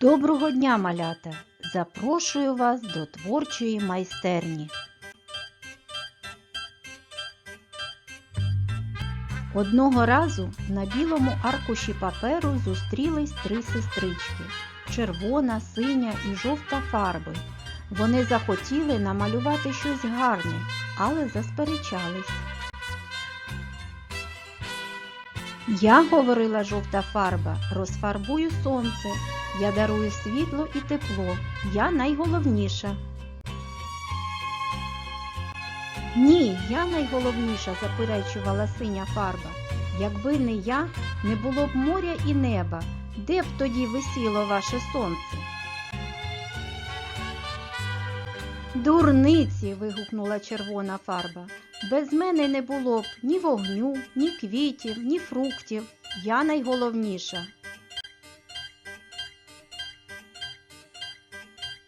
Доброго дня, малята! Запрошую вас до творчої майстерні. Одного разу на білому аркуші паперу зустрілись три сестрички червона, синя і жовта фарби. Вони захотіли намалювати щось гарне, але засперечались. Я, говорила жовта фарба, розфарбую сонце. Я дарую світло і тепло. Я найголовніша. Ні, я найголовніша, заперечувала синя фарба. Якби не я, не було б моря і неба. Де б тоді висіло ваше сонце? Дурниці. вигукнула червона фарба. Без мене не було б ні вогню, ні квітів, ні фруктів. Я найголовніша.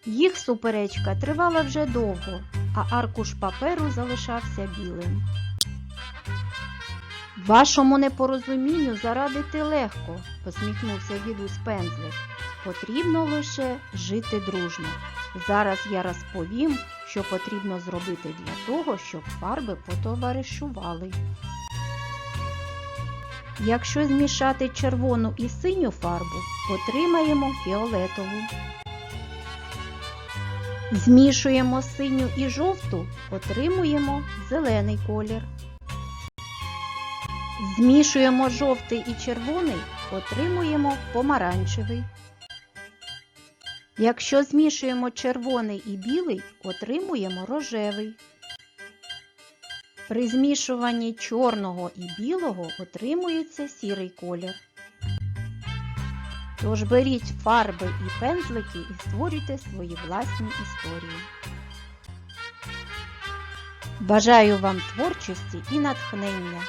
Їх суперечка тривала вже довго, а аркуш паперу залишався білим. Вашому непорозумінню зарадити легко, посміхнувся дідусь пензлик. Потрібно лише жити дружно. Зараз я розповім, що потрібно зробити для того, щоб фарби потоваришували. Якщо змішати червону і синю фарбу, отримаємо фіолетову. Змішуємо синю і жовту, отримуємо зелений колір. Змішуємо жовтий і червоний, отримуємо помаранчевий. Якщо змішуємо червоний і білий, отримуємо рожевий. При змішуванні чорного і білого отримується сірий колір. Тож беріть фарби і пензлики і створюйте свої власні історії. Бажаю вам творчості і натхнення!